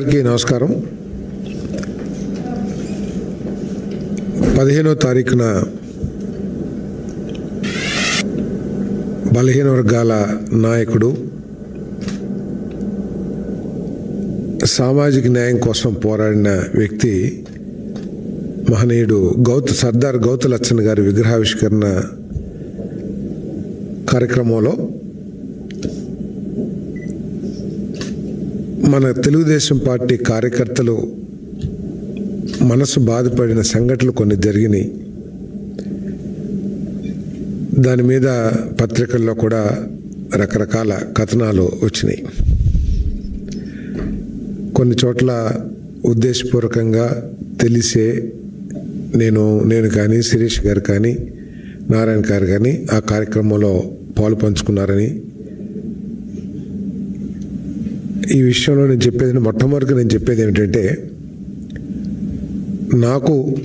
అందరికీ నమస్కారం. పదిహేనో తారీఖున బలహీన వర్గాల నాయకుడు సామాజిక న్యాయం కోసం పోరాడిన వ్యక్తి మహనీయుడు గౌత సర్దార్ గౌత లచ్చన్ గారి విగ్రహావిష్కరణ కార్యక్రమంలో మన తెలుగుదేశం పార్టీ కార్యకర్తలు మనసు బాధపడిన సంఘటనలు కొన్ని జరిగినాయి. దాని మీద పత్రికల్లో కూడా రకరకాల కథనాలు వచ్చినాయి. కొన్ని చోట్ల ఉద్దేశపూర్వకంగా తెలిసే నేను నేను కానీ శిరీష్ గారు కానీ నారాయణ గారు కానీ ఆ కార్యక్రమంలో పాలు పంచుకున్నారని ఈ విషయంలో నేను చెప్పేది మొట్టమొదటి నేను చెప్పేది ఏమిటంటే నాకు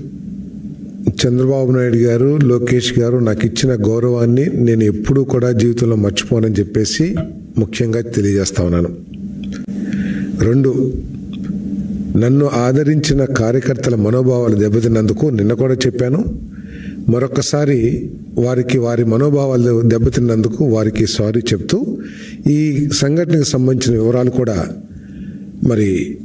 చంద్రబాబు నాయుడు గారు లోకేష్ గారు నాకు ఇచ్చిన గౌరవాన్ని నేను ఎప్పుడూ కూడా జీవితంలో మర్చిపోనని చెప్పేసి ముఖ్యంగా తెలియజేస్తా ఉన్నాను. రెండు నన్ను ఆదరించిన కార్యకర్తల మనోభావాలు దెబ్బతిన్నందుకు నిన్న కూడా చెప్పాను. మరొకసారి వారికి వారి మనోభావాలు దెబ్బతిన్నందుకు వారికి సారీ చెప్తూ ఈ సంఘటనకు సంబంధించిన వివరాలు కూడా మరి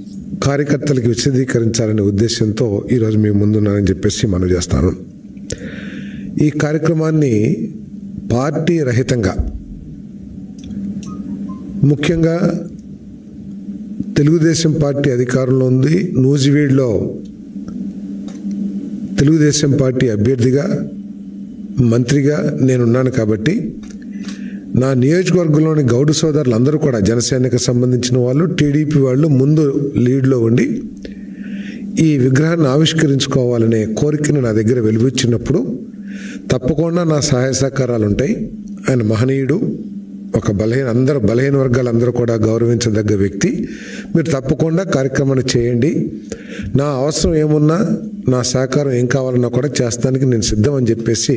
కార్యకర్తలకు విశదీకరించాలనే ఉద్దేశంతో ఈరోజు మీ ముందున్నానని చెప్పేసి మనం చేస్తాను. ఈ కార్యక్రమాన్ని పార్టీ రహితంగా ముఖ్యంగా తెలుగుదేశం పార్టీ అధికారంలో ఉంది. నూజివీడ్లో తెలుగుదేశం పార్టీ అభ్యర్థిగా మంత్రిగా నేనున్నాను కాబట్టి నా నియోజకవర్గంలోని గౌడు సోదరులు అందరూ కూడా జనసేనకు సంబంధించిన వాళ్ళు టీడీపీ వాళ్ళు ముందు లీడ్లో ఉండి ఈ విగ్రహాన్ని ఆవిష్కరించుకోవాలనే కోరికను నా దగ్గర వెలువచ్చినప్పుడు తప్పకుండా నా సహాయ సహకారాలు ఉంటాయి. ఆయన మహనీయుడు ఒక బలహీన అందరూ బలహీన వర్గాలు అందరూ కూడా గౌరవించదగ్గ వ్యక్తి. మీరు తప్పకుండా కార్యక్రమాన్ని చేయండి. నా అవసరం ఏమున్నా నా సహకారం ఏం కావాలన్నా కూడా చేస్తానికి నేను సిద్ధం అని చెప్పేసి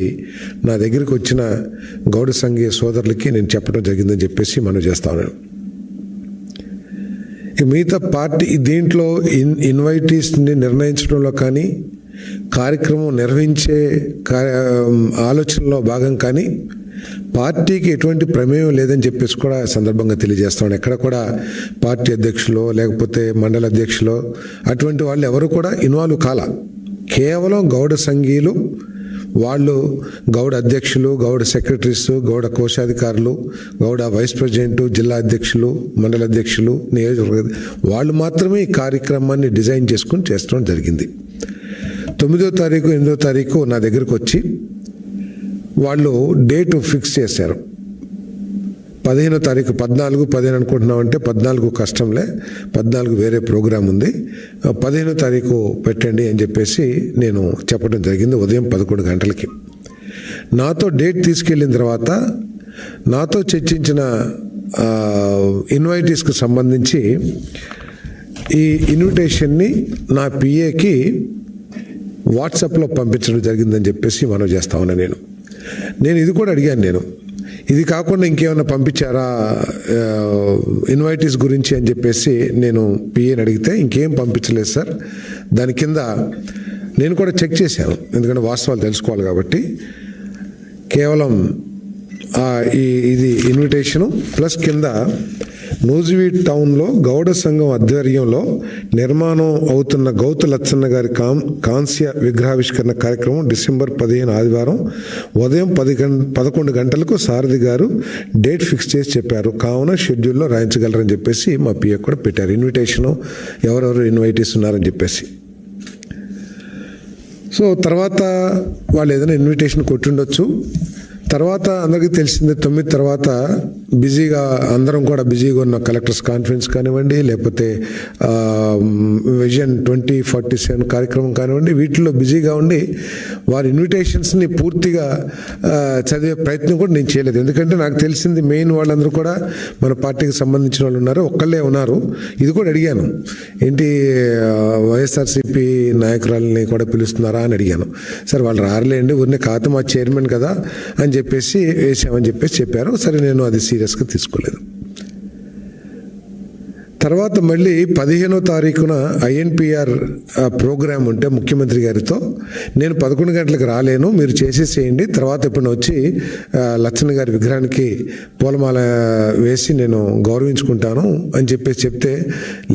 నా దగ్గరికి వచ్చిన గౌడ సంఘీయ సోదరులకి నేను చెప్పడం జరిగిందని చెప్పేసి మనం చేస్తా ఉన్నాను. ఇక మిగతా పార్టీ దీంట్లో ఇన్ ఇన్వైటీస్ని నిర్ణయించడంలో కానీ కార్యక్రమం నిర్వహించే కార్య ఆలోచనలో భాగం కానీ పార్టీకి ఎటువంటి ప్రమేయం లేదని చెప్పేసి కూడా సందర్భంగా తెలియజేస్తాం ఎక్కడ కూడా పార్టీ అధ్యక్షులు లేకపోతే మండల అధ్యక్షులు అటువంటి వాళ్ళు ఎవరు కూడా ఇన్వాల్వ్ కాల. కేవలం గౌడ సంఘీయులు వాళ్ళు గౌడ అధ్యక్షులు గౌడ సెక్రటరీస్ గౌడ కోశాధికారులు గౌడ వైస్ ప్రెసిడెంట్ జిల్లా అధ్యక్షులు మండల అధ్యక్షులు నియోజకవర్గ వాళ్ళు మాత్రమే ఈ కార్యక్రమాన్ని డిజైన్ చేసుకుని చేస్తడం జరిగింది. తొమ్మిదో తారీఖు ఎనిమిదో తారీఖు నా దగ్గరకు వచ్చి వాళ్ళు డేటు ఫిక్స్ చేశారు. పదిహేనో తారీఖు పద్నాలుగు పదిహేను అనుకుంటున్నాం అంటే పద్నాలుగు కష్టంలే పద్నాలుగు వేరే ప్రోగ్రాం ఉంది. పదిహేనో తారీఖు పెట్టండి అని చెప్పేసి నేను చెప్పడం జరిగింది ఉదయం పదకొండు గంటలకి. నాతో డేట్ తీసుకెళ్ళిన తర్వాత నాతో చర్చించిన ఇన్వైటీస్కి సంబంధించి ఈ ఇన్విటేషన్ని నా పిఏకి వాట్సాప్లో పంపించడం జరిగిందని చెప్పేసి మనం చేస్తా ఉన్నా నేను. నేను ఇది కూడా అడిగాను నేను. ఇది కాకుండా ఇంకేమైనా పంపించారా ఇన్వైటీస్ గురించి అని చెప్పేసి నేను పిఏని అడిగితే ఇంకేం పంపించలేదు సార్. దాని కింద నేను కూడా చెక్ చేశాను. ఎందుకంటే వాస్తవాలు తెలుసుకోవాలి కాబట్టి. కేవలం ఈ ఇది ఇన్విటేషను ప్లస్ కింద నూజివీడ్ టౌన్లో గౌడ సంఘం ఆధ్వర్యంలో నిర్మాణం అవుతున్న గౌతు లచ్చన్న గారి కాం కాంస్య విగ్రహావిష్కరణ కార్యక్రమం డిసెంబర్ పదిహేను ఆదివారం ఉదయం పది గంట పదకొండు గంటలకు సారథి గారు డేట్ ఫిక్స్ చేసి చెప్పారు. కావున షెడ్యూల్లో రాయించగలరని చెప్పేసి మా పిఏ కూడా పెట్టారు. ఇన్విటేషను ఎవరెవరు ఇన్వైట్ ఇస్తున్నారని చెప్పేసి. సో తర్వాత వాళ్ళు ఏదైనా ఇన్విటేషన్ కొట్టుండొచ్చు. తర్వాత అందరికీ తెలిసిందే తొమ్మిది తర్వాత బిజీగా అందరం కూడా బిజీగా ఉన్న కలెక్టర్స్ కాన్ఫరెన్స్ కానివ్వండి లేకపోతే విజన్ ట్వంటీ ఫార్టీ సెవెన్ కార్యక్రమం కానివ్వండి వీటిలో బిజీగా ఉండి వారి ఇన్విటేషన్స్ని పూర్తిగా చదివే ప్రయత్నం కూడా నేను చేయలేదు. ఎందుకంటే నాకు తెలిసింది మెయిన్ వాళ్ళందరూ కూడా మన పార్టీకి సంబంధించిన వాళ్ళు ఉన్నారు ఒక్కళ్ళే ఉన్నారు. ఇది కూడా అడిగాను. ఏంటి వైఎస్ఆర్సీపీ నాయకురాలని కూడా పిలుస్తున్నారా అని అడిగాను. సరే వాళ్ళు రారలేండి ఊరినే కాదు మా చైర్మన్ కదా అని చెప్పేసి వేసామని చెప్పేసి చెప్పారు. సరే నేను అది సీరియస్గా తీసుకోలేదు. తర్వాత మళ్ళీ పదిహేనో తారీఖున ఐఎన్పిఆర్ ప్రోగ్రామ్ ఉంటే ముఖ్యమంత్రి గారితో నేను పదకొండు గంటలకు రాలేను మీరు చేసేసేయండి. తర్వాత ఇప్పుడు వచ్చి లచ్చన్న గారి విగ్రహానికి పూలమాల వేసి నేను గౌరవించుకుంటాను అని చెప్పేసి చెప్తే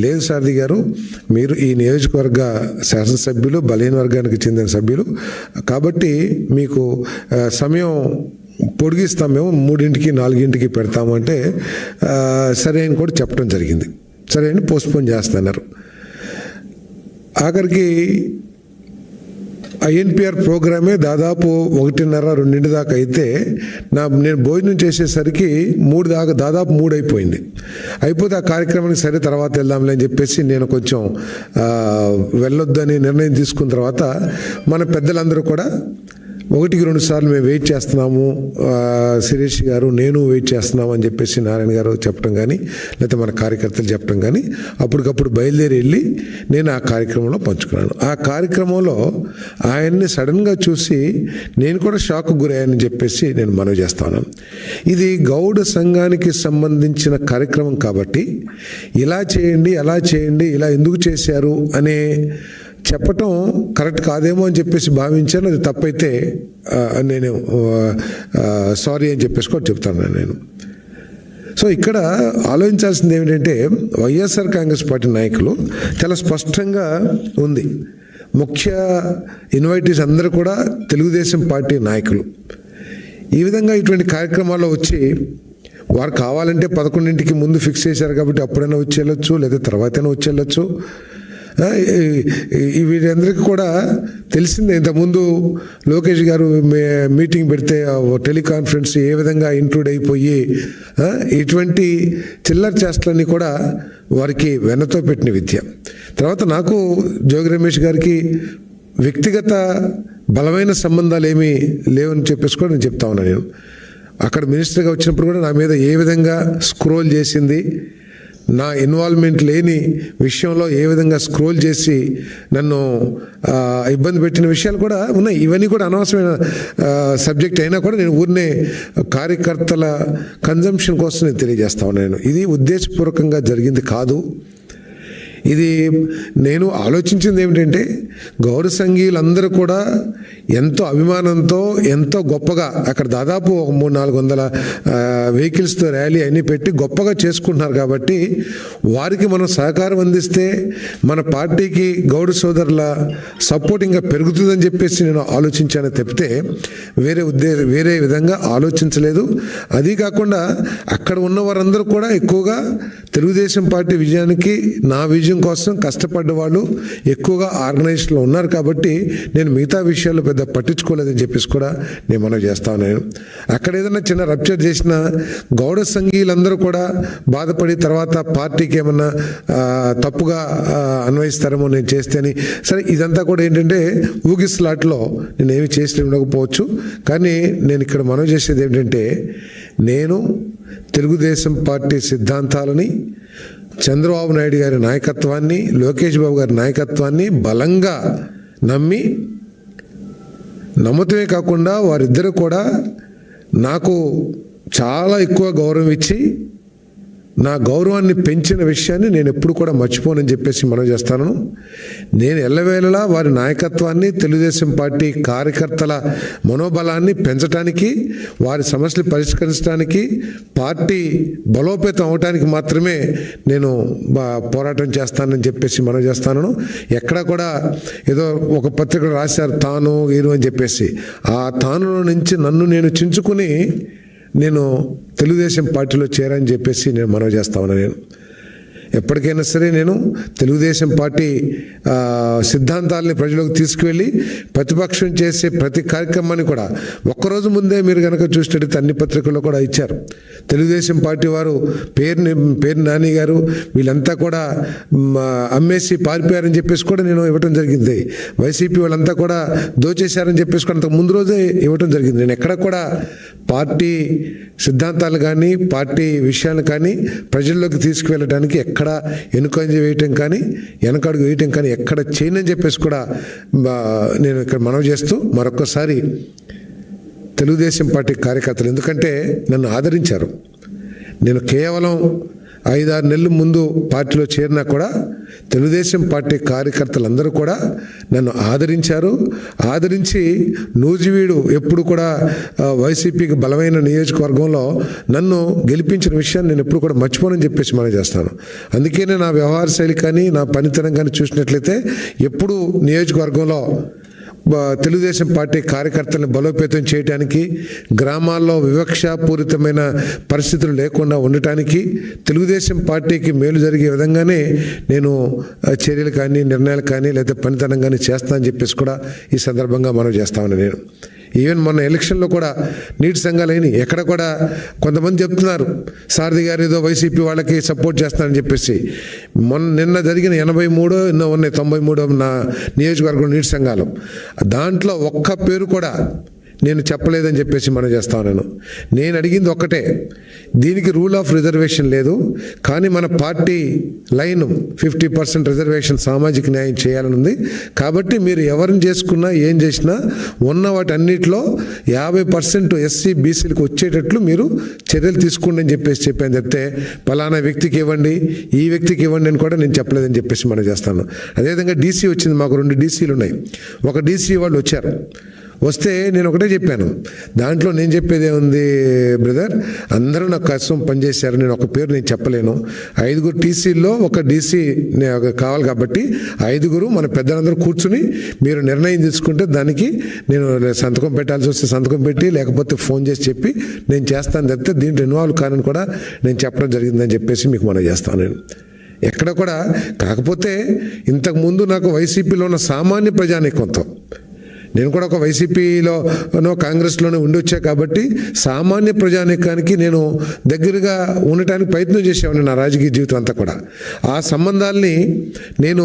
లేదు సారథి గారు మీరు ఈ నియోజకవర్గ శాసనసభ్యులు బలహీన వర్గానికి చెందిన సభ్యులు కాబట్టి మీకు సమయం పొడిగిస్తాం మేము మూడింటికి నాలుగింటికి పెడతామంటే సరే అని కూడా చెప్పడం జరిగింది. సరే అని పోస్ట్పోన్ చేస్తున్నారు. ఆఖరికి ఐఎన్పిఆర్ ప్రోగ్రామే దాదాపు ఒకటిన్నర రెండింటి దాకా అయితే నా నేను భోజనం చేసేసరికి మూడు దాకా దాదాపు మూడు అయిపోయింది. అయిపోతే ఆ కార్యక్రమానికి సరే తర్వాత వెళ్దాంలే అని చెప్పేసి నేను కొంచెం వెళ్ళొద్దని నిర్ణయం తీసుకున్న తర్వాత మన పెద్దలందరూ కూడా ఒకటికి రెండు సార్లు మేము వెయిట్ చేస్తున్నాము. సురేష్ గారు నేను వెయిట్ చేస్తున్నాము అని చెప్పేసి నారాయణ గారు చెప్పడం కానీ లేకపోతే మన కార్యకర్తలు చెప్పడం కానీ అప్పటికప్పుడు బయలుదేరి వెళ్ళి నేను ఆ కార్యక్రమంలో పంచుకున్నాను. ఆ కార్యక్రమంలో ఆయన్ని సడన్గా చూసి నేను కూడా షాక్ గురయ్యానని చెప్పేసి నేను మనవి చేస్తాను ఇది గౌడ సంఘానికి సంబంధించిన కార్యక్రమం కాబట్టి ఇలా చేయండి అలా చేయండి ఇలా ఎందుకు చేశారు అనే చెప్పటం కరెక్ట్ కాదేమో అని చెప్పేసి భావించాను. అది తప్పైతే నేను సారీ అని చెప్పేసి కూడా చెప్తాను నేను. సో ఇక్కడ ఆలోచించాల్సింది ఏమిటంటే వైఎస్ఆర్ కాంగ్రెస్ పార్టీ నాయకులు చాలా స్పష్టంగా ఉంది. ముఖ్య ఇన్వైటీస్ అందరూ కూడా తెలుగుదేశం పార్టీ నాయకులు. ఈ విధంగా ఇటువంటి కార్యక్రమాల్లో వచ్చి వారు కావాలంటే పదకొండింటికి ముందు ఫిక్స్ చేశారు కాబట్టి అప్పుడైనా వచ్చి లేదా తర్వాతైనా వచ్చి వీరందరికీ కూడా తెలిసిందే ఇంతకుముందు లోకేష్ గారు మీటింగ్ పెడితే టెలికాన్ఫరెన్స్ ఏ విధంగా ఇంక్లూడ్ అయిపోయి ఇటువంటి చిల్లర చేష్టలన్నీ కూడా వారికి వెన్నతో పెట్టిన విద్య. తర్వాత నాకు జోగి రమేష్ గారికి వ్యక్తిగత బలమైన సంబంధాలు ఏమీ లేవని చెప్పేసి కూడా నేను చెప్తా ఉన్నాను నేను. అక్కడ మినిస్టర్గా వచ్చినప్పుడు కూడా నా మీద ఏ విధంగా స్క్రోల్ చేసింది నా ఇన్వాల్వ్మెంట్ లేని విషయంలో ఏ విధంగా స్క్రోల్ చేసి నన్ను ఇబ్బంది పెట్టిన విషయాలు కూడా ఉన్నాయి. ఇవన్నీ కూడా అనవసరమైన సబ్జెక్ట్ అయినా కూడా నేను ఊరినే కార్యకర్తల కన్జంప్షన్ కోసం నేను తెలియజేస్తా ఉన్నాను. ఇది ఉద్దేశపూర్వకంగా జరిగింది కాదు. ఇది నేను ఆలోచించింది ఏమిటంటే గౌర సంఘీయులందరూ కూడా ఎంతో అభిమానంతో ఎంతో గొప్పగా అక్కడ దాదాపు ఒక మూడు నాలుగు వందల వెహికల్స్తో ర్యాలీ అన్నీ పెట్టి గొప్పగా చేసుకుంటున్నారు కాబట్టి వారికి మనం సహకారం అందిస్తే మన పార్టీకి గౌడ సోదరుల సపోర్ట్ ఇంకా పెరుగుతుందని చెప్పేసి నేను ఆలోచించాను తప్పితే వేరే ఉద్దే వేరే విధంగా ఆలోచించలేదు. అది కాకుండా అక్కడ ఉన్న వారందరూ కూడా ఎక్కువగా తెలుగుదేశం పార్టీ విజయానికి నా విజయం కోసం కష్టపడ్డ వాళ్ళు ఎక్కువగా ఆర్గనైజేషన్లో ఉన్నారు కాబట్టి నేను మిగతా విషయాలు పెద్ద పట్టించుకోలేదని చెప్పేసి కూడా నేను మనం చేస్తాను నేను అక్కడ ఏదైనా చిన్న రప్చర్ చేసిన గౌడ సంఘీయులందరూ కూడా బాధపడి తర్వాత పార్టీకి ఏమన్నా తప్పుగా అన్వయిస్తారేమో నేను చేస్తేని సరే ఇదంతా కూడా ఏంటంటే ఊగిస్లాట్లో నేను ఏమి చేసి ఉండకపోవచ్చు. కానీ నేను ఇక్కడ మనం చేసేది ఏంటంటే నేను తెలుగుదేశం పార్టీ సిద్ధాంతాలని చంద్రబాబు నాయుడు గారి నాయకత్వాన్ని లోకేష్ బాబు గారి నాయకత్వాన్ని బలంగా నమ్మి నమ్మతమే కాకుండా వారిద్దరు కూడా నాకు చాలా ఎక్కువ గౌరవం ఇచ్చి నా గౌరవాన్ని పెంచిన విషయాన్ని నేను ఎప్పుడు కూడా మర్చిపోనని చెప్పేసి మనం చేస్తాను. నేను ఎల్లవేళలా వారి నాయకత్వాన్ని తెలుగుదేశం పార్టీ కార్యకర్తల మనోబలాన్ని పెంచడానికి వారి సమస్యలు పరిష్కరించడానికి పార్టీ బలోపేతం అవడానికి మాత్రమే నేను బా- పోరాటం చేస్తానని చెప్పేసి మనం చేస్తాను. ఎక్కడ కూడా ఏదో ఒక పత్రిక రాశారు తాను వీరు అని చెప్పేసి. ఆ తానులో నుంచి నన్ను నేను చించుకుని నేను తెలుగుదేశం పార్టీలో చేరని చెప్పేసి నేను మనవి చేస్తా ఉన్నా నేను. ఎప్పటికైనా సరే నేను తెలుగుదేశం పార్టీ సిద్ధాంతాలని ప్రజలకు తీసుకువెళ్ళి ప్రతిపక్షం చేసే ప్రతి కార్యక్రమాన్ని కూడా ఒక్కరోజు ముందే మీరు కనుక చూసినట్టయితే అన్ని పత్రికల్లో కూడా ఇచ్చారు. తెలుగుదేశం పార్టీ వారు పేరుని పేరు నాని గారు వీళ్ళంతా కూడా అమ్మేసి పారిపోయారని చెప్పేసి కూడా నేను ఇవ్వటం జరిగింది. వైసీపీ వాళ్ళంతా కూడా దోచేశారని చెప్పేసి కూడా అంతకు ముందు రోజే ఇవ్వటం జరిగింది. నేను ఎక్కడ కూడా పార్టీ సిద్ధాంతాలు కానీ పార్టీ విషయాలు కానీ ప్రజల్లోకి తీసుకువెళ్ళడానికి ఎక్కడ ఎక్కడ వెనుకంజ వేయటం కానీ వెనకడుగు వేయటం కానీ ఎక్కడ చేయనని చెప్పేసి కూడా నేను ఇక్కడ మనవి చేస్తూ మరొకసారి తెలుగుదేశం పార్టీ కార్యకర్తలు ఎందుకంటే నన్ను ఆదరించారు. నేను కేవలం ఐదారు నెలల ముందు పార్టీలో చేరినా కూడా తెలుగుదేశం పార్టీ కార్యకర్తలందరూ కూడా నన్ను ఆదరించారు. ఆదరించి నూజివీడు ఎప్పుడు కూడా వైసీపీకి బలమైన నియోజకవర్గంలో నన్ను గెలిపించిన విషయాన్ని నేను ఎప్పుడు కూడా మర్చిపోనని చెప్పేసి మనం చేస్తాను. అందుకనే నా వ్యవహార శైలి కానీ నా పనితనం కానీ చూసినట్లయితే ఎప్పుడు నియోజకవర్గంలో తెలుగుదేశం పార్టీ కార్యకర్తలను బలోపేతం చేయడానికి గ్రామాల్లో వివక్షాపూరితమైన పరిస్థితులు లేకుండా ఉండటానికి తెలుగుదేశం పార్టీకి మేలు జరిగే విధంగానే నేను చర్యలు కానీ నిర్ణయాలు కానీ లేదా పనితనం కానీ చేస్తానని చెప్పేసి కూడా ఈ సందర్భంగా మనం చేస్తామని నేను. ఈవెన్ మొన్న ఎలక్షన్లో కూడా నీటి సంఘాలైన ఎక్కడ కూడా కొంతమంది చెప్తున్నారు సారథి గారు ఏదో వైసీపీ వాళ్ళకి సపోర్ట్ చేస్తానని చెప్పేసి. మొన్న నిన్న జరిగిన ఎనభై మూడో ఎన్నో ఉన్నాయి తొంభై మూడో నా నియోజకవర్గం నీటి సంఘాలు. దాంట్లో ఒక్క పేరు కూడా నేను చెప్పలేదని చెప్పేసి మనం చేస్తాను నేను. నేను అడిగింది ఒక్కటే. దీనికి రూల్ ఆఫ్ రిజర్వేషన్ లేదు. కానీ మన party line fifty percent reservation సామాజిక న్యాయం చేయాలని ఉంది. కాబట్టి మీరు ఎవరిని చేసుకున్నా ఏం చేసినా ఉన్న వాటి యాభై పర్సెంట్ ఎస్సీ బీసీలకు వచ్చేటట్లు మీరు చర్యలు తీసుకోండి అని చెప్పేసి చెప్పాను. చెప్తే పలానా వ్యక్తికి ఇవ్వండి ఈ వ్యక్తికి ఇవ్వండి అని కూడా నేను చెప్పలేదని చెప్పేసి మనం చేస్తాను. అదేవిధంగా డీసీ వచ్చింది. మాకు రెండు డీసీలు ఉన్నాయి. ఒక డీసీ వాళ్ళు వచ్చారు. వస్తే నేను ఒకటే చెప్పాను. దాంట్లో నేను చెప్పేది ఏముంది బ్రదర్? అందరూ నాకు కష్టం పనిచేశారు నేను ఒక పేరు నేను చెప్పలేను. ఐదుగురు టీసీల్లో ఒక డీసీ కావాలి కాబట్టి ఐదుగురు మన పెద్దలందరూ కూర్చుని మీరు నిర్ణయం తీసుకుంటే దానికి నేను సంతకం పెట్టాల్సి వస్తే సంతకం పెట్టి లేకపోతే ఫోన్ చేసి చెప్పి నేను చేస్తాను. చెప్తే దీంట్లో ఇన్వాల్వ్ కానని కూడా నేను చెప్పడం జరిగిందని చెప్పేసి మీకు మనం చేస్తాను నేను. ఎక్కడ కూడా కాకపోతే ఇంతకుముందు నాకు వైసీపీలో ఉన్న సామాన్య ప్రజానికంతో నేను కూడా ఒక వైసీపీలోనో కాంగ్రెస్లోనే ఉండి వచ్చా కాబట్టి సామాన్య ప్రజానీకానికి నేను దగ్గరగా ఉండటానికి ప్రయత్నం చేసేవాడిని నా రాజకీయ జీవితం అంతా కూడా. ఆ సంబంధాల్ని నేను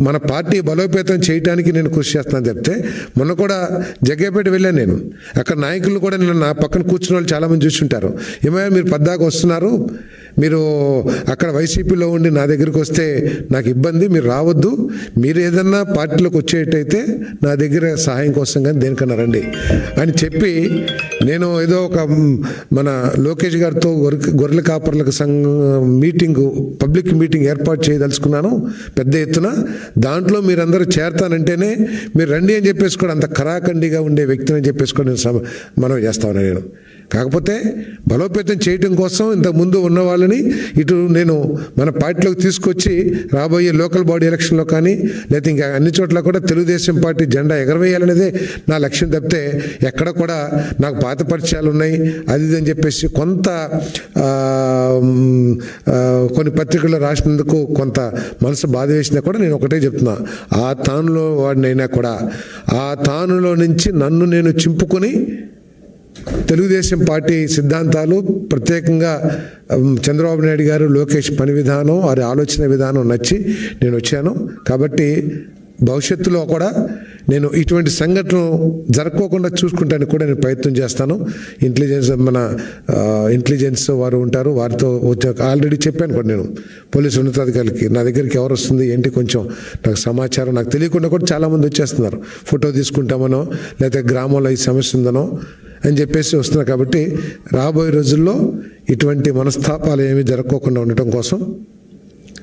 మన పార్టీ బలోపేతం చేయడానికి నేను కృషి చేస్తానని చెప్తే మొన్న కూడా జగ్గేపేట వెళ్ళాను నేను. అక్కడ నాయకులు కూడా నేను నా పక్కన కూర్చున్న వాళ్ళు చాలామంది చూస్తుంటారు ఏమయ్యా మీరు పద్దాకు వస్తున్నారు? మీరు అక్కడ వైసీపీలో ఉండి నా దగ్గరికి వస్తే నాకు ఇబ్బంది మీరు రావద్దు. మీరు ఏదన్నా పార్టీలోకి వచ్చేటైతే నా దగ్గర సహాయం కోసం కానీ దేనికన్నా రండి అని చెప్పి నేను ఏదో ఒక మన లోకేష్ గారితో గొర్రె గొర్రెల కాపర్లకు సంఘ మీటింగ్ పబ్లిక్ మీటింగ్ ఏర్పాటు చేయదలుచుకున్నాను పెద్ద ఎత్తున. దాంట్లో మీరందరూ చేరతానంటేనే మీరు రండి అని చెప్పేసి కూడా అంత కరాఖండిగా ఉండే వ్యక్తిని అని చెప్పేసి కూడా నేను మనం చేస్తాను నేను. కాకపోతే బలోపేతం చేయడం కోసం ఇంతకు ముందు ఉన్న వాళ్ళని ఇటు నేను మన పార్టీలోకి తీసుకొచ్చి రాబోయే లోకల్ బాడీ ఎలక్షన్లో కానీ లేకపోతే ఇంకా అన్ని చోట్ల కూడా తెలుగుదేశం పార్టీ జెండా ఎగరవేయాలనేదే నా లక్ష్యం తప్పితే ఎక్కడ కూడా నాకు పాత పరిచయాలు ఉన్నాయి అది ఇది అని చెప్పేసి కొంత కొన్ని పత్రికల్లో రాసినందుకు కొంత మనసు బాధ వేసినా కూడా నేను ఒకటే చెప్తున్నా. ఆ తానులో వాడినైనా కూడా ఆ తానులో నుంచి నన్ను నేను చింపుకొని తెలుగుదేశం పార్టీ సిద్ధాంతాలు ప్రత్యేకంగా చంద్రబాబు నాయుడు గారు లోకేష్ పని విధానం వారి ఆలోచన విధానం నచ్చి నేను వచ్చాను. కాబట్టి భవిష్యత్తులో కూడా నేను ఇటువంటి సంఘటనలు జరగకోకుండా చూసుకుంటానికి కూడా నేను ప్రయత్నం చేస్తాను. ఇంటెలిజెన్స్ మన ఇంటెలిజెన్స్ వారు ఉంటారు. వారితో వచ్చాక ఆల్రెడీ చెప్పాను కూడా నేను. పోలీసు ఉన్నతాధికారులకి నా దగ్గరికి ఎవరు వస్తుంది ఏంటి కొంచెం నాకు సమాచారం నాకు తెలియకుండా కూడా చాలామంది వచ్చేస్తున్నారు. ఫోటో తీసుకుంటామనో లేకపోతే గ్రామంలో ఈ సమస్య ఉందనో అని చెప్పేసి వస్తున్నారు. కాబట్టి రాబోయే రోజుల్లో ఇటువంటి మనస్తాపాలు ఏమీ జరగకోకుండా ఉండటం కోసం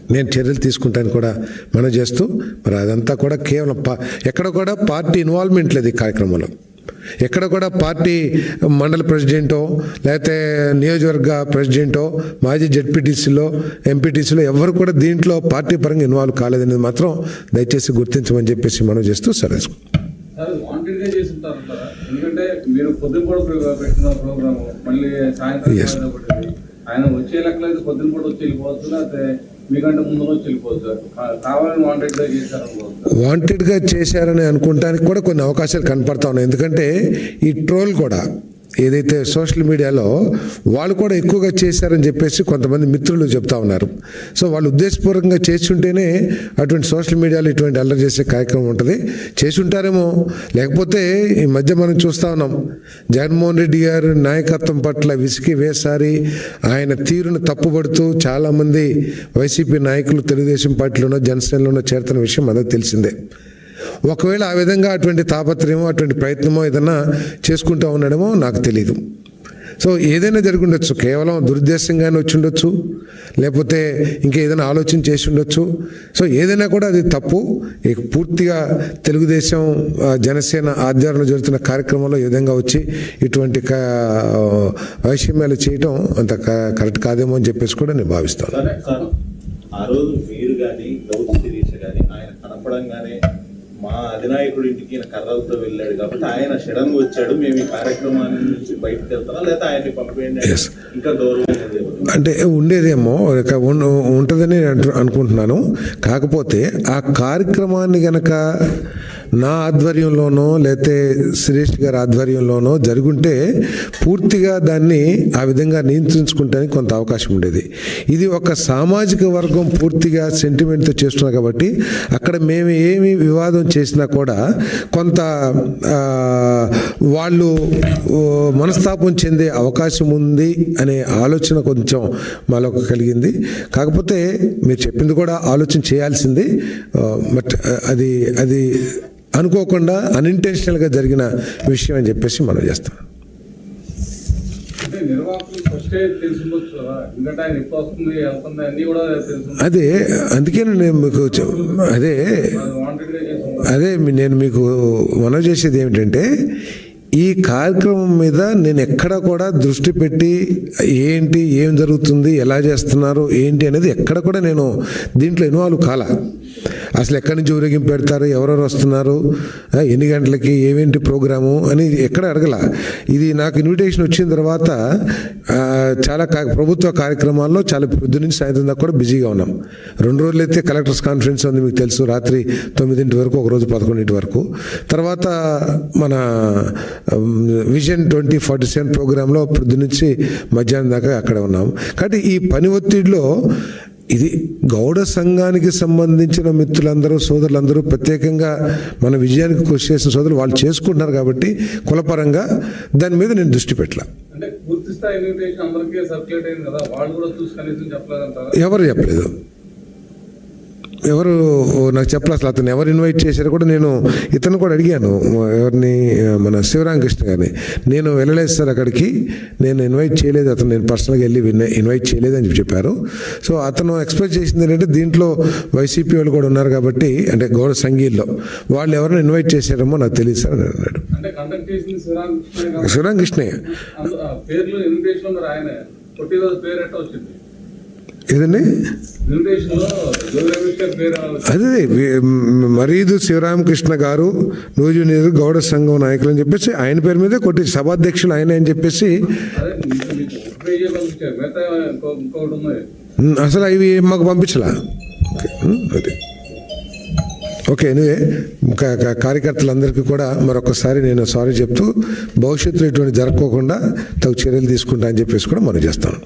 నేను చర్యలు తీసుకుంటాను కూడా మనం చేస్తూ మరి అదంతా కూడా కేవలం పా ఎక్కడ కూడా పార్టీ ఇన్వాల్వ్మెంట్ లేదు ఈ కార్యక్రమంలో ఎక్కడ కూడా పార్టీ మండల ప్రెసిడెంటో లేకపోతే నియోజకవర్గ ప్రెసిడెంటో మాజీ జడ్పీటీసీలో ఎంపీటీసీలో ఎవరు కూడా దీంట్లో పార్టీ పరంగా ఇన్వాల్వ్ కాలేదనేది మాత్రం దయచేసి గుర్తించమని చెప్పేసి మనం చేస్తూ సరే? ఎందుకంటే మీరు పెట్టిన మళ్ళీ సాయంత్రం. ఆయన వచ్చే లెక్కలేదు పొద్దున వచ్చి వెళ్ళిపోవచ్చు మీకంటే కావాలని వాంటెడ్గా చేశారని అనుకుంటానికి కూడా కొన్ని అవకాశాలు కనపడతా ఉన్నాయి. ఎందుకంటే ఈ ట్రోల్ కూడా ఏదైతే సోషల్ మీడియాలో వాళ్ళు కూడా ఎక్కువగా చేశారని చెప్పేసి కొంతమంది మిత్రులు చెప్తా ఉన్నారు. సో వాళ్ళు ఉద్దేశపూర్వకంగా చేస్తుంటేనే అటువంటి సోషల్ మీడియాలో ఇటువంటి అల్లరి చేసే కార్యక్రమం ఉంటుంది. చేసి ఉంటారేమో లేకపోతే ఈ మధ్య మనం చూస్తా ఉన్నాం. జగన్మోహన్ రెడ్డి గారు నాయకత్వం పట్ల విసిగి వేసారి ఆయన తీరును తప్పుపడుతూ చాలామంది వైసీపీ నాయకులు తెలుగుదేశం పార్టీలోనో జనసేనలోనో చేరుతున్న విషయం మనకు తెలిసిందే. ఒకవేళ ఆ విధంగా అటువంటి తాపత్రయమో అటువంటి ప్రయత్నమో ఏదన్నా చేసుకుంటూ ఉండడమో నాకు తెలియదు సో ఏదైనా జరిగి ఉండొచ్చు కేవలం దురుద్దేశంగానే వచ్చి ఉండొచ్చు లేకపోతే ఇంకేదైనా ఆలోచన చేసి ఉండొచ్చు సో ఏదైనా కూడా అది తప్పు. ఈ పూర్తిగా తెలుగుదేశం జనసేన ఆధ్వర్యంలో జరుగుతున్న కార్యక్రమంలో ఈ విధంగా వచ్చి ఇటువంటి కా- వైషమ్యాలు చేయటం అంత క- కరెక్ట్ కాదేమో అని చెప్పేసి కూడా నేను భావిస్తాను. ఆ రోజు మీరు కానీ గౌతమ్ శిరీష కానీ ఆయన కనపడంగానే మా అధినాయకుడి ఇంటికి ఈయన కర్రలతో వెళ్ళాడు కాబట్టి ఆయన సడన్ వచ్చాడు మేము ఈ కార్యక్రమాన్ని నుంచి బయటకు వెళ్తున్నాం లేదా ఆయన్ని పంపేయండి. ఇంకా గౌరవం. అంటే ఉండేదేమో ఉంటుందని అనుకుంటున్నాను కాకపోతే ఆ కార్యక్రమాన్ని గనక నా ఆధ్వర్యంలోనో లేతే సురేష్ గారి ఆధ్వర్యంలోనో జరుగుంటే పూర్తిగా దాన్ని ఆ విధంగా నియంత్రించుకుంటానికి కొంత అవకాశం ఉండేది. ఇది ఒక సామాజిక వర్గం పూర్తిగా సెంటిమెంట్తో చేస్తున్నారు కాబట్టి అక్కడ మేము ఏమి వివాదం చేసినా కూడా కొంత వాళ్ళు మనస్తాపం చెందే అవకాశం ఉంది అనే ఆలోచన కొంచెం మాలో కలిగింది. కాకపోతే మీరు చెప్పింది కూడా ఆలోచన చేయాల్సింది. బట్ అది అది అనుకోకుండా అన్ఇంటెన్షనల్గా జరిగిన విషయం అని చెప్పేసి మనం చేస్తాం అదే అందుకే నేను మీకు అదే అదే నేను మీకు మనవి చేసేది ఏమిటంటే ఈ కార్యక్రమం మీద నేను ఎక్కడ కూడా దృష్టి పెట్టి ఏంటి ఏం జరుగుతుంది ఎలా చేస్తున్నారు ఏంటి అనేది ఎక్కడ కూడా నేను దీంట్లో ఇన్వాల్వ్ కాల. అసలు ఎక్కడి నుంచి ఊరేగింపు పెడతారు? ఎవరెవరు వస్తున్నారు? ఎన్ని గంటలకి ఏమేంటి ప్రోగ్రాము అని ఎక్కడ అడగల. ఇది నాకు ఇన్విటేషన్ వచ్చిన తర్వాత చాలా ప్రభుత్వ కార్యక్రమాల్లో చాలా పొద్దు నుంచి సాయంత్రం దాకా కూడా బిజీగా ఉన్నాం. రెండు రోజులు అయితే కలెక్టర్స్ కాన్ఫరెన్స్ ఉంది మీకు తెలుసు. రాత్రి తొమ్మిదింటి వరకు ఒక రోజు పదకొండింటి వరకు. తర్వాత మన విజన్ ట్వంటీ ఫార్టీ సెవెన్ ప్రోగ్రాంలో పొద్దు నుంచి మధ్యాహ్నం దాకా అక్కడ ఉన్నాం. కాబట్టి ఈ పని ఒత్తిడిలో ఇది గౌడ సంఘానికి సంబంధించిన మిత్రులందరూ సోదరులందరూ ప్రత్యేకంగా మన విజయానికి కృషి చేసిన సోదరులు వాళ్ళు చేసుకుంటున్నారు కాబట్టి కులపరంగా దాని మీద నేను దృష్టి పెట్టలే. ఎవరు చెప్పలేదు. ఎవరు నాకు చెప్పలేదు అసలు అతను ఎవరు ఇన్వైట్ చేశారో కూడా నేను ఇతను కూడా అడిగాను. ఎవరిని మన శివరామకృష్ణ గారిని. నేను వెళ్ళలేదు సార్ అక్కడికి. నేను ఇన్వైట్ చేయలేదు. అతను నేను పర్సనల్గా వెళ్ళి విన్న- ఇన్వైట్ చేయలేదు అని చెప్పి చెప్పారు. సో అతను ఎక్స్పెక్ట్ చేసింది ఏంటంటే దీంట్లో వైసీపీ వాళ్ళు కూడా ఉన్నారు కాబట్టి అంటే గౌడ సంఘీల్లో. వాళ్ళు ఎవరిని ఇన్వైట్ చేశారేమో నాకు తెలియదు సార్ అని అన్నాడు. శివరామకృష్ణయ్య పేర్లు ఇన్విటేషన్ పేరు వచ్చింది? ఏదండి? అదే మరీదు శివరామకృష్ణ గారు నూజు నీరు గౌడ సంఘం నాయకులు అని చెప్పేసి ఆయన పేరు మీదే కొట్టి సభాధ్యక్షులు ఆయన అని చెప్పేసి అసలు అవి మాకు పంపించలా? అది. ఓకే ఎనివే కార్యకర్తలందరికీ కూడా మరొకసారి నేను సారీ చెప్తూ భవిష్యత్తులో ఇటువంటి జరగకోకుండా తగు చర్యలు తీసుకుంటా అని చెప్పేసి కూడా మనం చేస్తాను